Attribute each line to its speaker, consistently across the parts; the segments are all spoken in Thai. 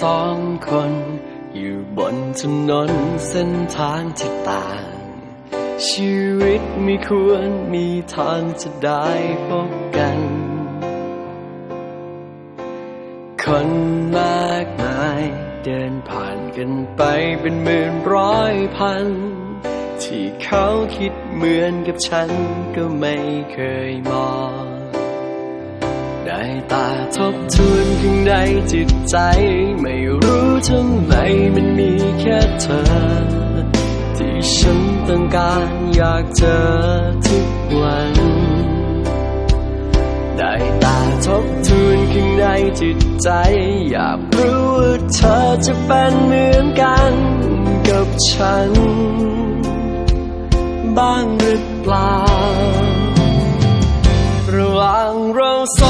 Speaker 1: สองคน อยู่บนถนนเส้นทางที่ต่าง ชีวิตไม่ควรมีทางจะได้พบกัน คนมากมายเดินผ่านกันไปเป็นหมื่นร้อยพัน ที่เขาคิดเหมือนกับฉันก็ไม่เคยมอง ได้ ตาทบทวนข้างในจิตใจ ไม่รู้ทำไมมันมีแค่เธอ ที่ฉันต้องการอยากเจอทุกวัน ได้ตาทบทวนข้างในจิตใจ อยากรู้ว่าเธอจะเป็นเหมือนกันกับฉัน บ้างหรือเปล่าระหว่างเราสอง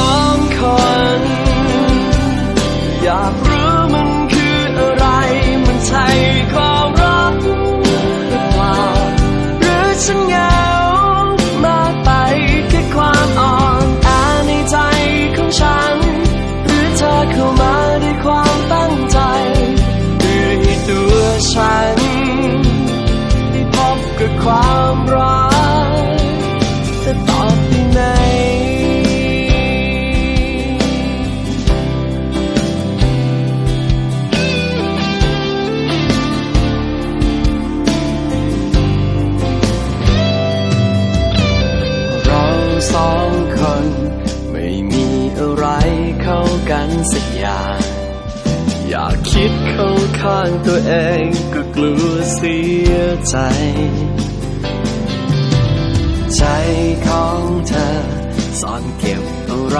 Speaker 1: นสักอย่าง อยากคิดเข้าข้างตัวเองก็กลัวเสียใจ ใจของเธอซ่อนเก็บอะไร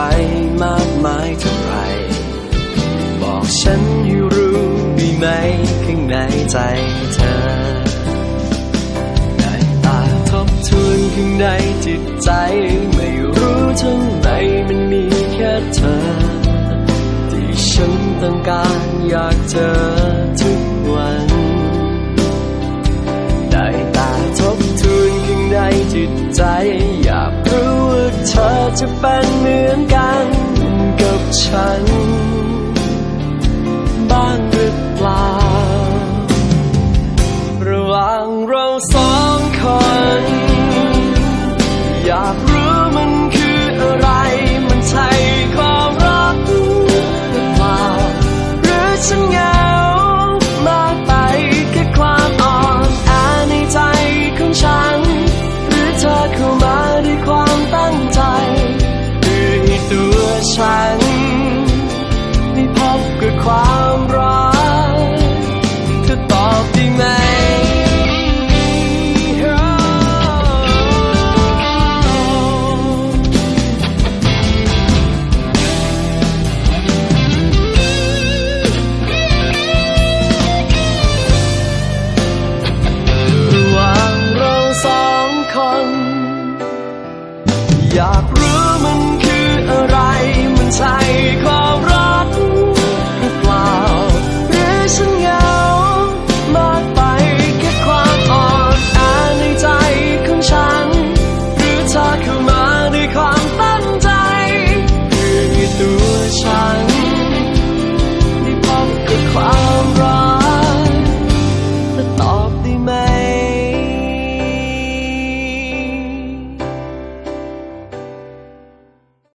Speaker 1: มากมายเท่าไร บอกฉันให้รู้ได้ไหมข้างในใจเธอ ต้องการอยากเจอทุกวัน ได้ตาทบทวนข้างในจิตใจ อยากรู้ว่าเธอจะเป็นเหมือนกันกับฉัน